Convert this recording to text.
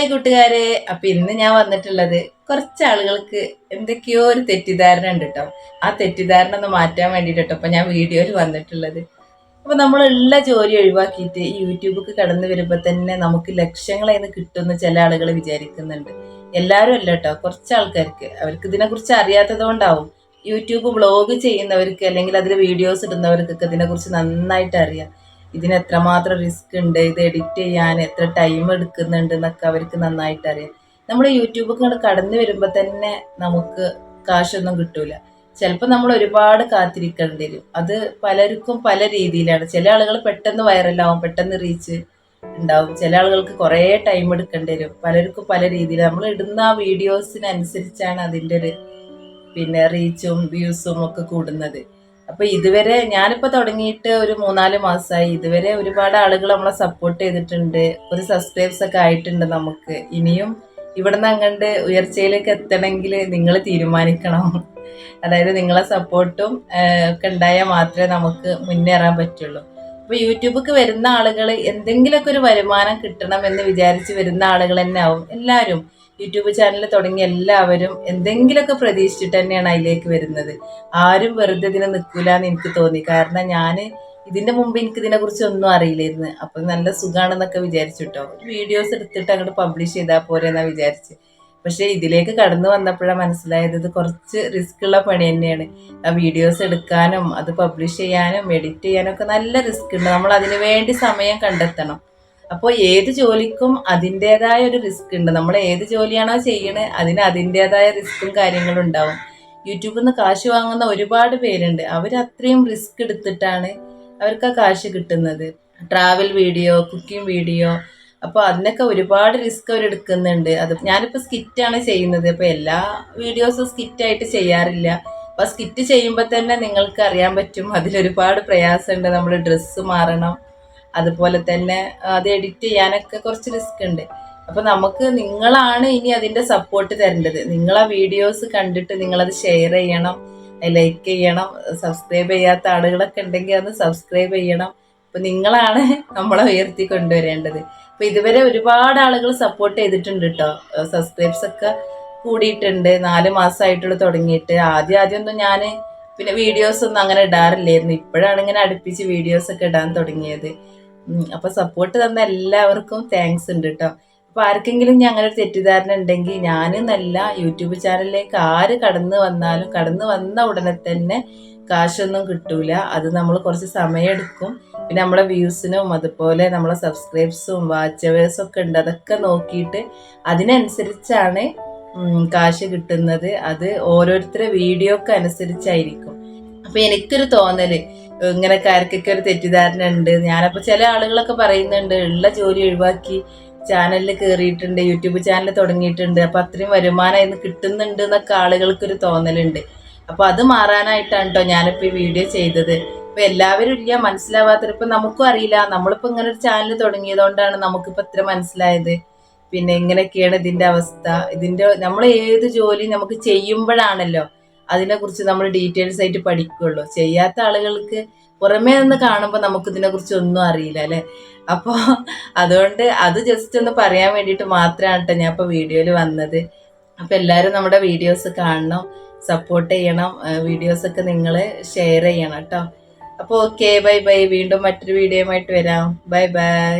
Hi കൂട്ടുകാരെ. അപ്പൊ ഇന്ന് ഞാൻ വന്നിട്ടുള്ളത് കുറച്ച് ആളുകൾക്ക് എന്തൊക്കെയോ ഒരു തെറ്റിദ്ധാരണ ഉണ്ട് കേട്ടോ ആ തെറ്റിദ്ധാരണ ഒന്ന് മാറ്റാൻ വേണ്ടിയിട്ട് കേട്ടോ അപ്പൊ ഞാൻ വീഡിയോയിൽ വന്നിട്ടുള്ളത്. അപ്പൊ നമ്മളുള്ള ജോലി ഒഴിവാക്കിയിട്ട് ഈ യൂട്യൂബിൽ കടന്നു വരുമ്പോൾ തന്നെ നമുക്ക് ലക്ഷ്യങ്ങളായി കിട്ടുമെന്ന് ചില ആളുകൾ വിചാരിക്കുന്നുണ്ട്. എല്ലാവരും അല്ല കേട്ടോ കുറച്ച് ആൾക്കാർക്ക്. അവർക്ക് ഇതിനെക്കുറിച്ച് അറിയാത്തത് കൊണ്ടാവും. യൂട്യൂബ് വ്ളോഗ് ചെയ്യുന്നവർക്ക് അല്ലെങ്കിൽ അതിൽ വീഡിയോസ് ഇടുന്നവർക്കൊക്കെ ഇതിനെക്കുറിച്ച് നന്നായിട്ട് അറിയാം. ഇതിന് എത്രമാത്രം റിസ്ക് ഉണ്ട്? ഇത് എഡിറ്റ് ചെയ്യാൻ എത്ര ടൈം എടുക്കുന്നുണ്ട് എന്നൊക്കെ അവർക്ക് നന്നായിട്ട് അറിയാം. നമ്മൾ യൂട്യൂബ് കൊണ്ട് കടന്നു വരുമ്പോൾ തന്നെ നമുക്ക് കാശൊന്നും കിട്ടൂല. ചിലപ്പോൾ നമ്മൾ ഒരുപാട് കാത്തിരിക്കേണ്ടി വരും. അത് പലർക്കും പല രീതിയിലാണ്. ചില ആളുകൾ പെട്ടെന്ന് വൈറലാവും പെട്ടെന്ന് റീച്ച് ഉണ്ടാവും. ചില ആളുകൾക്ക് കുറേ ടൈം എടുക്കേണ്ടി വരും. പലർക്കും പല രീതിയിൽ നമ്മൾ ഇടുന്ന ആ വീഡിയോസിനനുസരിച്ചാണ് അതിന്റെ ഒരു പിന്നെ റീച്ചും വ്യൂസും ഒക്കെ കൂടുന്നത്. അപ്പൊ ഇതുവരെ ഞാനിപ്പോ തുടങ്ങിയിട്ട് ഒരു മൂന്നാൽ മാസമായി ഇതുവരെ ഒരുപാട് ആളുകൾ നമ്മളെ സപ്പോർട്ട് ചെയ്തിട്ടുണ്ട്. ഒരു സബ്സ്ക്രൈബ്സ് ഒക്കെ ആയിട്ടുണ്ട് നമുക്ക്. ഇനിയും ഇവിടുന്ന് അങ്ങണ്ട് ഉയർച്ചയിലേക്ക് എത്തണമെങ്കിൽ നിങ്ങൾ തീരുമാനിക്കണം. അതായത് നിങ്ങളെ സപ്പോർട്ടും ഒക്കെ ഉണ്ടായാൽ മാത്രമേ നമുക്ക് മുന്നേറാൻ പറ്റുള്ളൂ. അപ്പൊ യൂട്യൂബിക്ക് വരുന്ന ആളുകൾ എന്തെങ്കിലുമൊക്കെ ഒരു വരുമാനം കിട്ടണം എന്ന് വിചാരിച്ച് വരുന്ന ആളുകൾ തന്നെ ആവും എല്ലാവരും. യൂട്യൂബ് ചാനൽ തുടങ്ങിയ എല്ലാവരും എന്തെങ്കിലുമൊക്കെ പ്രതീക്ഷിച്ചിട്ട് തന്നെയാണ് അതിലേക്ക് വരുന്നത്. ആരും വെറുതെ ഇതിനെ നിൽക്കില്ല എന്ന് എനിക്ക് തോന്നി. കാരണം ഞാൻ ഇതിന്റെ മുമ്പ് എനിക്ക് ഇതിനെ കുറിച്ച് ഒന്നും അറിയില്ലായിരുന്നു. അപ്പൊ നല്ല സുഖാണെന്നൊക്കെ വിചാരിച്ചിട്ടോ വീഡിയോസ് എടുത്തിട്ട് അങ്ങോട്ട് പബ്ലിഷ് ചെയ്താൽ പോരെന്നാ വിചാരിച്ച്. പക്ഷെ ഇതിലേക്ക് കടന്നു വന്നപ്പോഴാണ് മനസ്സിലായത് ഇത് കുറച്ച് റിസ്ക് ഉള്ള പണി തന്നെയാണ്. ആ വീഡിയോസ് എടുക്കാനും അത് പബ്ലിഷ് ചെയ്യാനും എഡിറ്റ് ചെയ്യാനും ഒക്കെ നല്ല റിസ്ക് ഉണ്ട്. നമ്മൾ അതിനു വേണ്ടി സമയം കണ്ടെത്തണം. അപ്പോൾ ഏത് ജോലിക്കും അതിന്റെതായ ഒരു റിസ്ക് ഉണ്ട്. നമ്മൾ ഏത് ജോലിയാണോ ചെയ്യണേ അതിന് അതിന്റെതായ റിസ്ക്കും കാര്യങ്ങളും ഉണ്ടാവും. യൂട്യൂബിൽ നിന്ന് കാശ് വാങ്ങുന്ന ഒരുപാട് പേരുണ്ട്. അവർ അത്രയും റിസ്ക് എടുത്തിട്ടാണ് അവർക്ക് ആ കാശ് കിട്ടുന്നത്. ട്രാവൽ വീഡിയോ കുക്കിംഗ് വീഡിയോ അപ്പോൾ അതിനൊക്കെ ഒരുപാട് റിസ്ക് അവർ എടുക്കുന്നുണ്ട്. അത് ഞാനിപ്പോൾ സ്കിറ്റാണ് ചെയ്യുന്നത്. അപ്പോൾ എല്ലാ വീഡിയോസും സ്കിറ്റായിട്ട് ചെയ്യാറില്ല. അപ്പോൾ സ്കിറ്റ് ചെയ്യുമ്പോൾ തന്നെ നിങ്ങൾക്ക് അറിയാൻ പറ്റും. അതിലൊരുപാട് പ്രയാസമുണ്ട്. നമ്മൾ ഡ്രസ്സ് മാറണം. അതുപോലെ തന്നെ അത് എഡിറ്റ് ചെയ്യാനൊക്കെ കുറച്ച് റിസ്ക് ഉണ്ട്. അപ്പോൾ നമുക്ക് നിങ്ങളാണ് ഇനി അതിന്റെ സപ്പോർട്ട് തരേണ്ടത്. നിങ്ങളെ വീഡിയോസ് കണ്ടിട്ട് നിങ്ങളത് ഷെയർ ചെയ്യണം ലൈക്ക് ചെയ്യണം സബ്സ്ക്രൈബ് ചെയ്യാത്ത ആളുകളൊക്കെ ഉണ്ടെങ്കിൽ അത് സബ്സ്ക്രൈബ് ചെയ്യണം. അപ്പം നിങ്ങളാണ് നമ്മളെ ഉയർത്തി കൊണ്ടുവരേണ്ടത്. അപ്പം ഇതുവരെ ഒരുപാട് ആളുകൾ സപ്പോർട്ട് ചെയ്തിട്ടുണ്ട് കേട്ടോ സബ്സ്ക്രൈബ്സ് ഒക്കെ കൂടിയിട്ടുണ്ട്. നാല് മാസമായിട്ടുള്ള തുടങ്ങിയിട്ട്. ആദ്യം ആദ്യമൊന്നും ഞാൻ പിന്നെ വീഡിയോസ് ഒന്നും അങ്ങനെ ഇടാറില്ലായിരുന്നു. ഇപ്പോഴാണ് ഇങ്ങനെ അടുപ്പിച്ച് വീഡിയോസ് ഒക്കെ ഇടാൻ തുടങ്ങിയത്. അപ്പൊ സപ്പോർട്ട് തന്ന എല്ലാവർക്കും താങ്ക്സ് ഉണ്ട് കേട്ടോ അപ്പൊ ആർക്കെങ്കിലും ഒരു തെറ്റിദ്ധാരണ ഉണ്ടെങ്കിൽ ഞാൻ നല്ല യൂട്യൂബ് ചാനലിലേക്ക് ആര് കടന്നു വന്നാലും കടന്നു വന്ന ഉടനെ തന്നെ കാശൊന്നും കിട്ടൂല. അത് നമ്മൾ കുറച്ച് സമയമെടുക്കും പിന്നെ നമ്മളെ വ്യൂസിനും അതുപോലെ നമ്മളെ സബ്സ്ക്രൈബ്സും വാച്ചവേഴ്സും ഒക്കെ ഉണ്ട്. അതൊക്കെ നോക്കിയിട്ട് അതിനനുസരിച്ചാണ് കാശ് കിട്ടുന്നത്. അത് ഓരോരുത്തരുടെ വീഡിയോക്ക് അനുസരിച്ചായിരിക്കും. അപ്പൊ എനിക്കൊരു തോന്നൽ ഇങ്ങനെ ആർക്കൊക്കെ ഒരു തെറ്റിദ്ധാരണ ഉണ്ട്. ഞാനപ്പോ ചില ആളുകളൊക്കെ പറയുന്നുണ്ട് ഉള്ള ജോലി ഒഴിവാക്കി ചാനലിൽ കയറിയിട്ടുണ്ട് യൂട്യൂബ് ചാനൽ തുടങ്ങിയിട്ടുണ്ട്. അപ്പൊ അത്രയും വരുമാനം ഇന്ന് കിട്ടുന്നുണ്ട് എന്നൊക്കെ ആളുകൾക്കൊരു തോന്നലുണ്ട്. അപ്പൊ അത് മാറാനായിട്ടാണ് കേട്ടോ ഞാനിപ്പോ ഈ വീഡിയോ ചെയ്തത്. ഇപ്പൊ എല്ലാവരും ഇല്ല മനസ്സിലാവാത്തത് ഇപ്പൊ നമുക്കും അറിയില്ല. നമ്മളിപ്പോ ഇങ്ങനെ ഒരു ചാനൽ തുടങ്ങിയതുകൊണ്ടാണ് നമുക്കിപ്പോ ഇത്ര മനസ്സിലായത്. പിന്നെ എങ്ങനെയൊക്കെയാണ് ഇതിന്റെ അവസ്ഥ. ഇതിന്റെ നമ്മൾ ഏത് ജോലി നമുക്ക് ചെയ്യുമ്പോഴാണല്ലോ അതിനെക്കുറിച്ച് നമ്മൾ ഡീറ്റെയിൽസ് ആയിട്ട് പഠിക്കുള്ളൂ. ചെയ്യാത്ത ആളുകൾക്ക് പുറമേ നിന്ന് കാണുമ്പോൾ നമുക്ക് ഇതിനെക്കുറിച്ച് ഒന്നും അറിയില്ല അല്ലേ? അപ്പോൾ അതുകൊണ്ട് അത് ജസ്റ്റ് ഒന്ന് പറയാൻ വേണ്ടിയിട്ട് മാത്രമാണ് കേട്ടോ ഞാൻ ഇപ്പോൾ വീഡിയോയിൽ വന്നത്. അപ്പോൾ എല്ലാവരും നമ്മുടെ വീഡിയോസ് കാണണം സപ്പോർട്ട് ചെയ്യണം വീഡിയോസൊക്കെ നിങ്ങൾ ഷെയർ ചെയ്യണം കേട്ടോ അപ്പോൾ ഓക്കെ ബൈ ബൈ വീണ്ടും മറ്റൊരു വീഡിയോ ആയിട്ട് വരാം. Bye bye